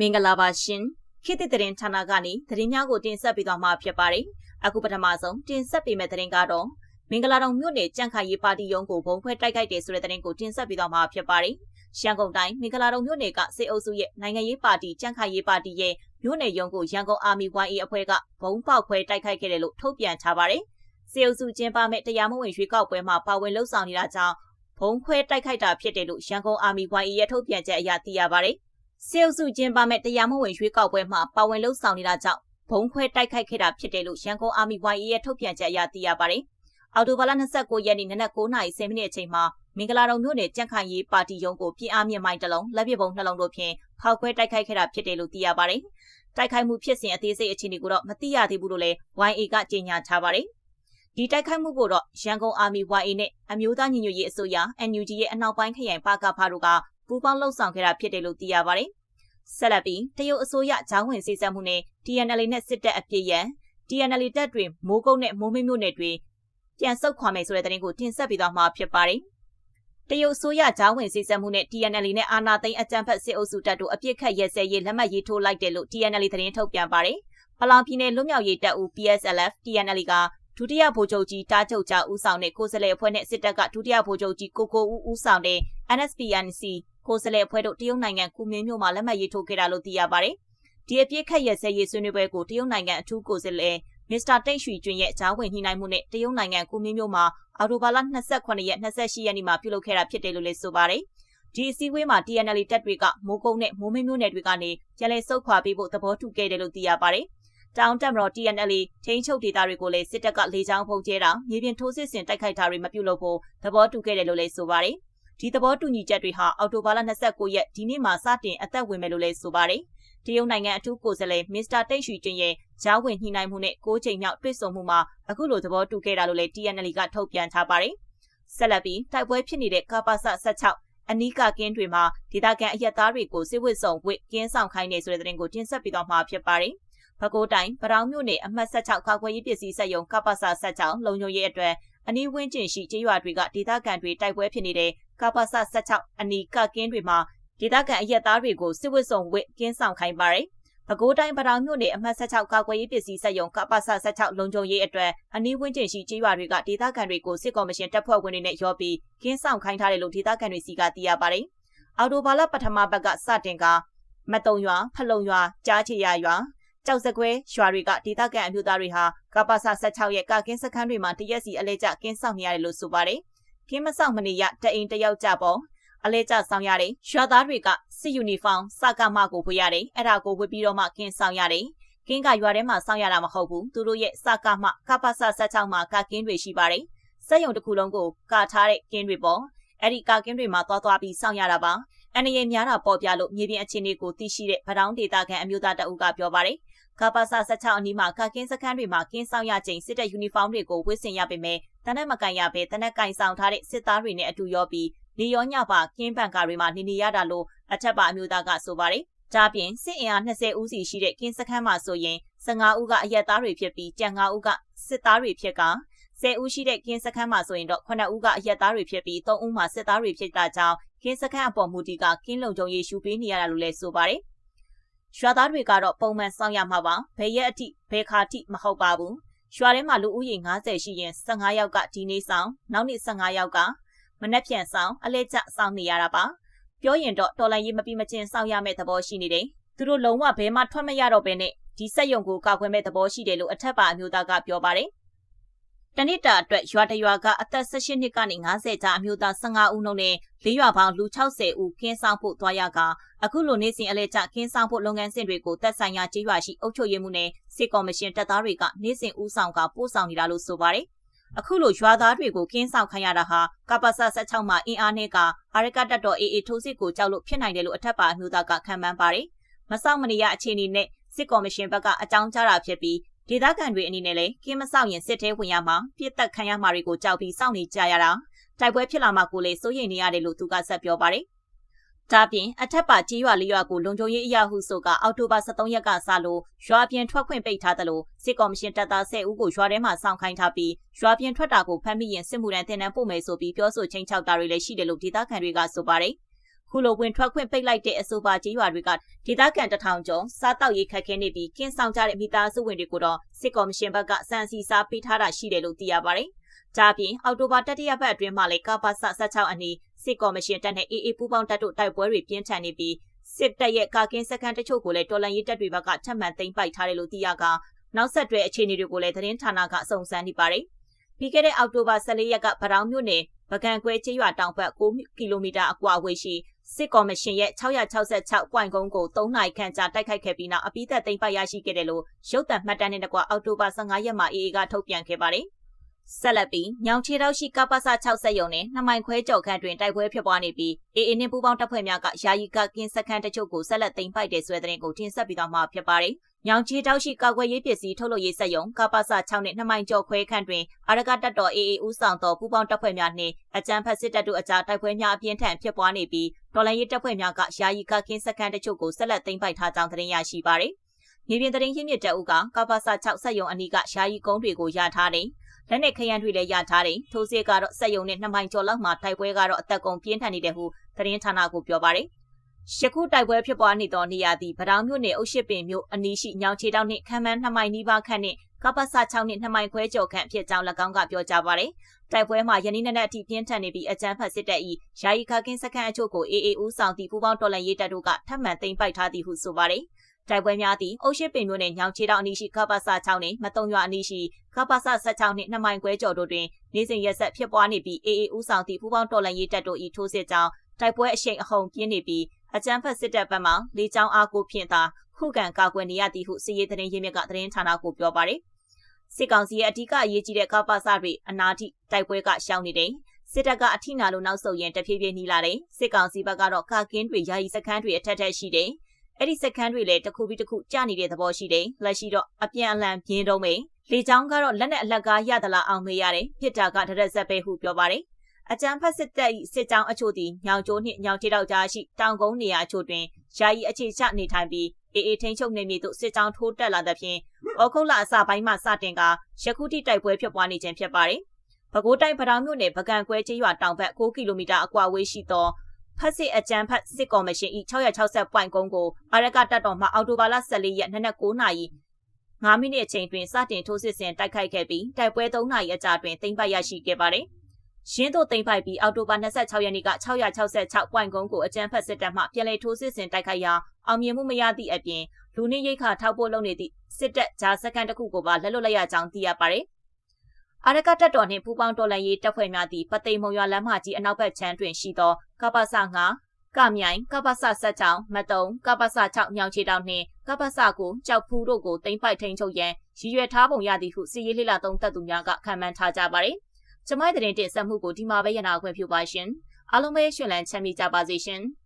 မင်္ဂလာပါရှင်ခေတ်သစ်သတင်းဌာနကနေသတင်းများကိုတင်ဆက်ပေးသွားမှာဖြစ်ပါတယ်အခုပထမဆုံးတင်ဆက်ပေးမယ့်သတင်းကတော့မင်္ဂလာတောင်မြို့နယ်ကြန့်ခိုင်ရေးပါတီရုံးကိုဘုံခွဲတိုက်ခိုက်တယ်ဆိုတဲ့သတင်းကိုတင်ဆက်ပေးသွားမှာဖြစ်ပါတယ်ရန်ကုန်တိုင်းမင်္ဂလာတောင်မြို့နယ်ကစေအုပ်စုရဲ့နိုင်ငံရေးပါတီကြန့်ခိုင်ရေးပါတီရဲ့မြို့နယ်ရုံးကိုရန်ကုန်အာမီ YA အဖွဲ့ကဘုံပေါက်ခွဲတိုက်ခိုက်ခဲ့တယ်လို့ထုတ်ပြန်ထားပါတယ်စေအုပ်စုကျင်းပမဲ့တရားမဝင်ရွေးကောက်ပွဲမှာပါဝင်လှုပ်ဆောင်နေတာကြောင့်ဘုံခွဲတိုက်ခိုက်တာဖြစ်တယ်လို့ရန်ကုန်အာမီ YA ရဲ့ထုတ်ပြန်ချက်အရသိရပါတယ် စေအုပ်စုကျင်းပမဲ့တရားမဝင်ရွေးကောက်ပွဲမှာပါဝင်လှုပ်ဆောင်နေတာကြောင့်ဘုံခွဲတိုက်ခိုက်ခဲ့တာဖြစ်တယ်လို့ရန်ကုန်အာမီ YA ရဲ့ထုတ်ပြန်ချက်အရသိရပါတယ်။အော်တိုဘာလ29ရက်နေ့နနက်9:30မိနစ်အချိန်မှာမင်္ဂလာတုံမြို့နယ်ကြန့်ခိုင်ရေးပါတီရုံးကိုပြည်အားမြင့်မိုင်းတစ်လုံးလက်ပစ်ပုံနှလုံးတို့ဖြင့်ဖောက်ခွဲတိုက်ခိုက်ခဲ့တာဖြစ်တယ်လို့သိရပါတယ်။တိုက်ခိုက်မှုဖြစ်စဉ်အသေးစိတ်အခြေအနေကိုတော့မသိရသေးဘူးလို့လည်း YA ကကြေညာထားပါတယ်။ဒီတိုက်ခိုက်မှုကိုတော့ရန်ကုန်အာမီ YA နဲ့အမျိုးသားညီညွတ်ရေးအစိုးရ NUG ရဲ့အနောက်ပိုင်းခရိုင်ပါကဖားတို့က ပူးပေါင်းလှုပ်ဆောင်ခဲ့တာဖြစ်တယ်လို့သိရပါတယ်။ဆက်လက်ပြီးတရုတ်အစိုးရဂျောင်းဝင်စီစံမှုနဲ့ TNL နဲ့စစ်တပ်အပြစ်ရန် TNL တပ်တွေမိုးကုတ်နဲ့မိုးမိတ်မြို့နယ်တွေပြန်ဆုတ်ခွာမယ်ဆိုတဲ့သတင်းကိုတင်ဆက်ပေးသွားမှာဖြစ်ပါတယ်။တရုတ်အစိုးရဂျောင်းဝင်စီစံမှုနဲ့ TNL နဲ့အာနာသိန်းအကြံဖက်စစ်အုပ်စုတပ်တို့အပြစ်ခတ်ရဲစဲရေးလက်မှတ်ရေးထိုးလိုက်တယ်လို့ TNL သတင်းထုတ်ပြန်ပါတယ်။ပလောင်ပြည်နယ်လွတ်မြောက်ရေးတပ်ဦး PSLF TNL ကဒုတိယဗိုလ်ချုပ်ကြီးတားချုပ်ကြဦးဆောင်တဲ့ကိုယ်စားလှယ်အဖွဲ့နဲ့စစ်တပ်ကဒုတိယဗိုလ်ချုပ်ကြီးကိုကိုဦးဦးဆောင်တဲ့ NSPNC ကိုယ်စားလှယ်အဖွဲ့တို့တရုတ်နိုင်ငံကူမင်းမြို့မှာလက်မှတ်ရေးထိုးခဲ့တာလို့သိရပါတယ်။ဒီအပြစ်ခတ်ရစဲရေးဆွေးနွေးပွဲကိုတရုတ်နိုင်ငံအထူးကိုယ်စားလှယ်မစ္စတာတိတ်ရွှေကျွင်းရဲ့ဂျားဝင်ညှိနှိုင်းမှုနဲ့တရုတ်နိုင်ငံကူမင်းမြို့မှာအော်တိုဘာလ28ရက်28ရက်နေ့မှာပြုလုပ်ခဲ့တာဖြစ်တယ်လို့လည်းဆိုပါတယ်။ဒီအစည်းအဝေးမှာ TNL တပ်တွေကမိုးကုတ်နဲ့မိုးမိတ်မြို့နယ်တွေကနေပြန်လည်ဆုတ်ခွာပေးဖို့သဘောတူခဲ့တယ်လို့သိရပါတယ်။တောင်တက်မတော် TNL ချင်းချုပ်ဒေတာတွေကိုလည်းစစ်တပ်ကလေကြောင်းဖုံးကျဲတာမြေပြင်ထိုးစစ်ဆင်တိုက်ခိုက်တာတွေမပြုလုပ်ဖို့သဘောတူခဲ့တယ်လို့လည်းဆိုပါတယ်။ ဒီသဘောတူညီချက်တွေဟာအော်တိုဘာလ29ရက်ဒီနေ့မှာစတင်အသက်ဝင်မယ်လို့လည်းဆိုပါတယ်။တရုတ်နိုင်ငံအထူးကိုယ်စားလှယ်မစ္စတာတိတ်ရွှေကျင်းရဲ့ဂျားဝင်ညှိနှိုင်းမှုနဲ့၉ချိန်မြောက်တွေ့ဆုံမှုမှာအခုလိုသဘောတူခဲ့တာလို့လည်း TNL ကထုတ်ပြန်ထားပါတယ်။ဆက်လက်ပြီးတိုက်ပွဲဖြစ်နေတဲ့ကပ္ပစ16အနီးကကင်းတွေမှာဒေသခံအရက်သားတွေကိုစစ်ဝစ်စုံဝစ်ကင်းဆောင်ခိုင်းနေဆိုတဲ့သတင်းကိုတင်ဆက်ပေးသွားမှာဖြစ်ပါတယ်။ပဲခူးတိုင်းပရောင်းမြို့နယ်အမှတ်16ခါခွဲရေးပစ္စည်းစက်ရုံကပ္ပစ16လုံခြုံရေးအတွက်အနီးဝင်းကျင်ရှိကျေးရွာတွေကဒေသခံတွေတိုက်ပွဲဖြစ်နေတဲ့ ကပ္ပစ16အနီးကကင်းတွေမှာဒေသခံအရက်သားတွေကိုစစ်ဝစ်စုံဝစ်ကင်းဆောင်ခိုင်းပါတယ်။ပဲခူးတိုင်းပတောင်မြို့နယ်အမှတ်16ကာကွယ်ရေးပစ္စည်းစက်ရုံကပ္ပစ16လုံခြုံရေးအတွက်အနီးဝန်းကျင်ရှိကျေးရွာတွေကဒေသခံတွေကိုစစ်ကော်မရှင်တပ်ဖွဲ့ဝင်တွေနဲ့ရောပြီးကင်းဆောင်ခိုင်းထားတယ်လို့ဒေသခံတွေစီကသိရပါတယ်။အော်တိုဘာလပထမဘက်ကစတင်ကမတုံရွာဖလုံရွာကြားချေရရွာကြောက်စကွဲရွာတွေကဒေသခံအမျိုးသားတွေဟာကပ္ပစ16ရဲ့ကကင်းစခန်းတွေမှာတရက်စီအလဲကျကင်းဆောင်နေရတယ်လို့ဆိုပါတယ်။ ကင်းမဆောင်မနေရတအိမ်တယောက်ကြပေါ်အလဲကျဆောင်ရတယ်။ရွာသားတွေကစစ်ယူနီဖောင်းစကမကိုဝတ်ရတယ်။အဲ့ဒါကိုဝတ်ပြီးတော့မှကင်းဆောင်ရတယ်။ကင်းကရွာထဲမှာဆောင်ရတာမဟုတ်ဘူး။သူတို့ရဲ့စကမကပ္ပစ16မှာကကင်းတွေရှိပါတယ်။စက်ရုံတစ်ခုလုံးကိုကာထားတဲ့ကင်းတွေပေါ့။အဲ့ဒီကကင်းတွေမှာသွားသွားပြီးဆောင်ရတာပါ။အန်ရည်များတာပေါ်ပြလို့မြေပြင်အခြေအနေကိုသိရှိတဲ့ဗတောင်းဒေတာခံအမျိုးသားတအုပ်ကပြောပါတယ်။ ကပ္ပစ16အနီးမှာကကင်းစခန်းတွေမှာကင်းဆောင်ရချိန်စစ်တပ်ယူနီဖောင်းတွေကိုဝတ်ဆင်ရပေမဲ့တနက်မကန်ရဘဲတနက်ကင်ဆောင်ထားတဲ့စစ်သားတွေနဲ့အတူရောပြီးလေရောညပါကင်းပန်ကာတွေမှာနေနေရတာလို့အထက်ပါအမျိုးသားကဆိုပါတယ်။ဒါပြင်စစ်အင်အား20ဦးစီရှိတဲ့ကင်းစခန်းမှာဆိုရင်15ဦးကအရက်သားတွေဖြစ်ပြီးကြံ5ဦးကစစ်သားတွေဖြစ်က10ဦးရှိတဲ့ကင်းစခန်းမှာဆိုရင်တော့9ဦးကအရက်သားတွေဖြစ်ပြီး3ဦးမှာစစ်သားတွေဖြစ်တာကြောင့်ကင်းစခန်းအပေါ်မူတီကကင်းလုံခြုံရေးရှုပေးနေရတာလို့လည်းဆိုပါတယ်။ ရွာသားတွေကတော့ပုံမှန်စောင့်ရမှာပါ။ဘယ်ရက်အထိဘယ်ခါထိမဟုတ်ပါဘူး။ရွာထဲမှာလူဦးရေ90ရှိရင်15ယောက်ကဒီနေ့ဆောင်နောက်နေ့15ယောက်ကမနှက်ဖြန်ဆောင်အလဲကျဆောင်နေရတာပါပြောရင်တော့တော်လိုင်းရေးမပြီးမချင်းဆောင်ရမယ့်သဘောရှိနေတယ်သူတို့လုံးဝဘဲမှထွက်မရတော့ဘဲနဲ့ဒီစက်ယုံကိုကောက်ခွဲမဲ့သဘောရှိတယ်လို့အထက်ပါအမျိုးသားကပြောပါတယ် တနစ်တာအတွက်ရွာတရွာကအသက်18နှစ်ကနေ90ကြားအမျိုးသား15ဦးနှုန်းနဲ့လေးရွာပေါင်းလူ60ဦးကင်းဆောင်ဖို့သွားရကအခုလိုနေ့စဉ်အလဲကျကင်းဆောင်ဖို့လုပ်ငန်းစဉ်တွေကိုသက်ဆိုင်ရာကြေးရွာရှိအုပ်ချုပ်ရေးမှုနဲ့စစ်ကော်မရှင်တပ်သားတွေကနေ့စဉ်ဦးဆောင်ကပို့ဆောင်နေတာလို့ဆိုပါတယ်အခုလိုရွာသားတွေကိုကင်းဆောင်ခိုင်းရတာဟာကပ္ပစ16မှာအင်အားနဲ့ကအာရကတတ်တော်အေးအေးထိုးစစ်ကိုကြောက်လို့ဖြစ်နိုင်တယ်လို့အထက်ပါအမျိုးသားကခံမှန်းပါတယ်။မဆောင်မနေရအခြေအနေနဲ့စစ်ကော်မရှင်ဘက်ကအကြောင်းကြားတာဖြစ်ပြီး ဒေသခံတွေအနေနဲ့လည်းကင်းမဆောင်ရင်စစ်သေးဝင်ရမှာပြစ်တက်ခံရမှာတွေကိုကြောက်ပြီးစောင့်နေကြရတာတိုက်ပွဲဖြစ်လာမှကိုလေစိုးရိမ်နေရတယ်လို့သူကဆက်ပြောပါတယ်။ဒါပြင်အထက်ပါကြီးရွာလေးရွာကိုလုံခြုံရေးအရာဟုဆိုကအောက်တိုဘာ23ရက်ကစလို့ရွာပြင်ထွက်ခွင့်ပိတ်ထားသလိုစစ်ကော်မရှင်တပ်သား10ဦးကိုရွာထဲမှာစောင့်ခိုင်းထားပြီးရွာပြင်ထွက်တာကိုဖမ်းမိရင်စစ်မှုထမ်းတင်နန်းပို့မယ်ဆိုပြီးပြောဆိုချင်းချောက်တာတွေလည်းရှိတယ်လို့ဒေသခံတွေကဆိုပါတယ် ခုလိုဝင်ထွက်ခွင့်ပိတ်လိုက်တဲ့အဆိုပါကြေးရွာတွေကဒေသခံတထောင်ကျော်စားတောက်ရေးခက်ခဲနေပြီးကင်းဆောင်ကြတဲ့မိသားစုဝင်တွေကိုတော့စစ်ကော်မရှင်ဘက်ကစံစီစားပေးထားတာရှိတယ်လို့သိရပါတယ်။ဒါပြင်အောက်တိုဘာတတိယပတ်အတွင်းမှာလည်းကပ္ပစ16အနီးစစ်ကော်မရှင်တပ်နဲ့အေအေပူးပေါင်းတပ်တို့တိုက်ပွဲတွေပြင်းထန်နေပြီးစစ်တပ်ရဲ့ကာကင်းစခန်းတချို့ကိုလည်းတော်လန်ရေးတပ်တွေဘက်ကထပ်မံသိမ်းပိုက်ထားတယ်လို့သိရကနောက်ဆက်တွဲအခြေအနေတွေကိုလည်းသတင်းဌာနကစုံစမ်းနေပါတယ်။ပြီးခဲ့တဲ့အောက်တိုဘာ14ရက်ကဗရောင်းမြို့နယ်ပကံကွဲကျေးရွာတောင်ဘက်9ကီလိုမီတာအကွာအဝေးရှိ စစ်ကော်မရှင်ရဲ့666ပွိုင်ကုန်းကို3နိုင်ခန့်ကြာတိုက်ခိုက်ခဲ့ပြီးနောက်အပိသက်သိမ်းပိုက်ရရှိခဲ့တယ်လို့ရုပ်သံမှတ်တမ်းနဲ့တကွအောက်တိုဘာ15ရက်မှာ AA ကထုတ်ပြန်ခဲ့ပါတယ်။ ဆက်လက်ပြီးညောင်ချေတောက်ရှိကပ္ပစ60ရုံနဲ့နှမိုင်ခွဲကြော်ခန့်တွင်တိုက်ပွဲဖြစ်ပွားနေပြီး AA နှင့်ပူးပေါင်းတပ်ဖွဲ့များကယာယီကကင်းစခန်းတချို့ကိုဆက်လက်သိမ်းပိုက်တဲ့ဆွဲတဲ့ကိုတင်ဆက်ပြီးတော့မှဖြစ်ပါတယ်။ညောင်ချီတောက်ရှိကာကွယ်ရေးပစ္စည်းထုတ်လုပ်ရေးစက်ရုံကပ္ပစ6နဲ့2မိုင်ကျော်ခွဲခန့်တွင်အာရကတပ်တော် AA ဦးဆောင်သောပူးပေါင်းတပ်ဖွဲ့များနှင့်အကြမ်းဖက်စစ်တပ်တို့အကြားတိုက်ပွဲများအပြင်းထန်ဖြစ်ပွားနေပြီးတော်လှန်ရေးတပ်ဖွဲ့များကယာယီကကင်းစခန်းတချို့ကိုဆက်လက်သိမ်းပိုက်ထားကြောင်းသတင်းရရှိပါသည်။မြေပြင်သတင်းရင်းမြစ်တအုပ်ကကပ္ပစ6စက်ရုံအနီးကယာယီကုန်းတွေကိုရထားတယ်။ လက်နက်ခရမ်းတွေလည်းရထားတယ်။ထိုးစစ်ကတော့စက်ရုံနဲ့2မိုင်ကျော်လောက်မှတိုက်ပွဲကတော့အသက်ကုန်ပြင်းထန်နေတယ်ဟုသတင်းဌာနကပြောပါရယ်။ယခုတိုက်ပွဲဖြစ်ပွားနေသောနေရာသည်ဗတောင်မြို့နယ်အုပ်ရှိပင်မြို့အနီးရှိညောင်ချေတောင်နှင့်ခမ်းမန်း2မိုင်နီးပါးခန့်နှင့်ကပ္ပစ6နှင့်2မိုင်ခွဲကျော်ခန့်ဖြစ်ကြောင်း၎င်းကပြောကြားပါရယ်တိုက်ပွဲမှာယနေ့နေ့အထိပြင်းထန်နေပြီးအကြမ်းဖက်စစ်တပ်၏ယာယီခကင်းစခန်းအချို့ကို AA ဦးဆောင်သည့်ပူးပေါင်းတော်လှန်ရေးတပ်တို့ကထပ်မံသိမ်းပိုက်ထားသည်ဟုဆိုပါရယ် တိုက်ပွဲများသည့်အုပ်ရှိပင်မြို့နယ်ညောင်ချေတောင်အနီးရှိကပ္ပစ6နှင့်မတုံရွာအနီးရှိကပ္ပစ16နှင့်2မိုင်ခွဲကျော်တို့တွင်နေစဉ်ရက်ဆက်ဖြစ်ပွားနေပြီး AA ဦးဆောင်သည့်ပူးပေါင်းတော်လှန်ရေးတပ်တို့၏ထိုးစစ်ကြောင့်တိုက်ပွဲအရှိန်အဟုန်ပြင်းနေပြီးအကြမ်းဖက်စစ်တပ်ဘက်မှလေကြောင်းအားကိုဖြင့်သာခုခံကာကွယ်နေရသည်ဟုစီရေးသတင်းရင်းမြစ်ကသတင်းဌာနကိုပြောပါတယ်။စစ်ကောင်စီရဲ့အဓိကအရေးကြီးတဲ့ကာပါစတွေအနာတိတိုက်ပွဲကရှောင်နေတယ်။စစ်တပ်ကအထိနာလို့နောက်ဆုတ်ရင်တဖြည်းဖြည်းနှီးလာတယ်။စစ်ကောင်စီဘက်ကတော့ကာကင်းတွေယာယီစခန်းတွေအထက်ထက်ရှိတယ်။ အဲ့ဒီစခန်းတွေလည်းတစ်ခုပြီးတစ်ခုကျနေတဲ့သဘောရှိတယ်။လက်ရှိတော့အပြန်အလှန်ပြင်းတုံးပဲ။လေကြောင်းကတော့လက်နဲ့အလက်ကားရသလားအောင်မေးရတယ်။ဖြစ်တာကတရက်ဆက်ပဲဟုပြောပါတယ်။အကြမ်းဖက်စစ်တပ်၏စစ်ကြောင်းအချို့သည်ညောင်ကျိုးနှင့်ညောင်ချေတောက်ကြားရှိတောင်ကုန်းနေရာအချို့တွင်ယာယီအခြေချနေထိုင်ပြီးအေးအေးထိန်ချုပ်နေမည်သို့စစ်ကြောင်းထိုးတက်လာသဖြင့်ဩခုတ်လအစပိုင်းမှစတင်ကရခုတိတိုက်ပွဲဖြစ်ပွားနေခြင်းဖြစ်ပါတယ်။ပဲခူးတိုင်းပထောင်မြို့နယ်ပကံကွဲကျေးရွာတောင်ဘက်6ကီလိုမီတာအကွာဝေးရှိသော ဖက်စစ်အကြံဖက်စစ်ကော်မရှင်၏660ပွိုင်ကုန်းကိုအာရကတပ်တော်မှအော်တိုဘာလ14ရက်နနက်9နာရီ9မိနစ်အချိန်တွင်စတင်ထိုးစစ်ဆင်တိုက်ခိုက်ခဲ့ပြီးတိုက်ပွဲ3နာရီအကြာတွင်သိမ်းပိုက်ရရှိခဲ့ပါတယ်။ရင်းတို့သိမ်းပိုက်ပြီးအောက်တိုဘာ26ရက်နေ့က666ပွိုင်ကုန်းကိုအကြမ်းဖက်စစ်တပ်မှပြန်လည်ထိုးစစ်ဆင်တိုက်ခိုက်ရာအောင်မြင်မှုမရသည့်အပြင်လူနည်းရိတ်ခါထောက်ပို့လုပ်နေသည့်စစ်တပ်ဂျာစကန်တစ်ခုကိုပါလက်လွတ်လိုက်ရကြောင်းသိရပါတယ်။ အာရကတပ်တော်နှင့်ပူးပေါင်းတော်လှန်ရေးတပ်ဖွဲ့များသည့်ပသိမ်မုံရွာလမ်းမကြီးအနောက်ဘက်ခြမ်းတွင်ရှိသောကပ္ပစ9ကမြိုင်ကပ္ပစ16မတုံကပ္ပစ6ညောင်ချေတောင်နှင့်ကပ္ပစ9ကြောက်ဖူးတို့ကိုတင်ပိုက်ထိန်ချုပ်ရန်ရည်ရွယ်ထားပုံရသည်ဟုစီရေးလှလာသုံးသက်သူများကခံမှန်းထားကြပါသည်။ကျမရဲ့တင်တင်ဆက်မှုကိုဒီမှာပဲရနာခွင့်ပြုပါရှင်အားလုံးပဲရှင်လန်းချမ်းမြေ့ကြပါစေရှင်။